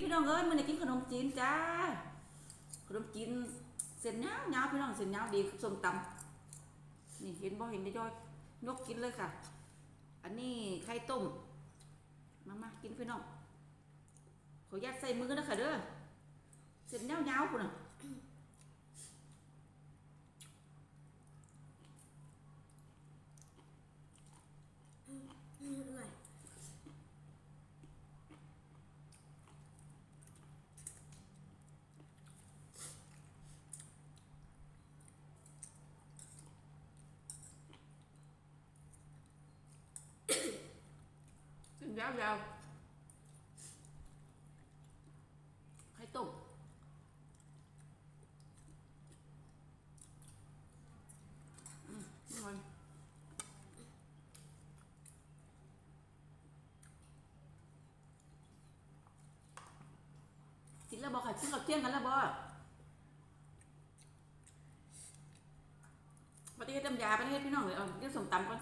พี่น้องเอ้ยมื้อนี้กินขนมจีนจ้า ขนมจีนเส้นยาวยาวพี่น้องเส้นยาวดีส้มตำนี่เห็นบ่เห็นได้ย่อยนกกินเลยค่ะ อันนี้ไข่ต้ม มามากินพี่น้องขอยัดใส่มือนะค่ะเด้อเส้นยาวๆพุ่นน่ะ อร่อย เส้นยาวไข่ต้มอืมอร่อยกินแล้วบอกค่ะกินกับเที่ยงกันแล้วบอประเทศตำยาประเทศพี่น้องเลยเอาเรียกสมตำก่อน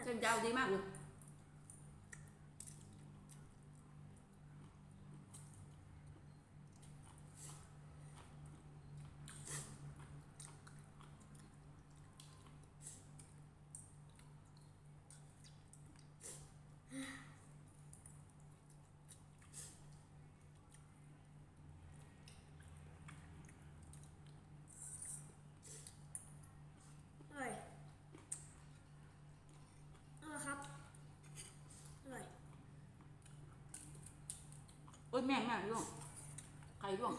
เส้นยาวดีมากเลย อร่อยอร่อยครับอ ร่อยโอ้ยแม่งมากร่วงไข่ร่วง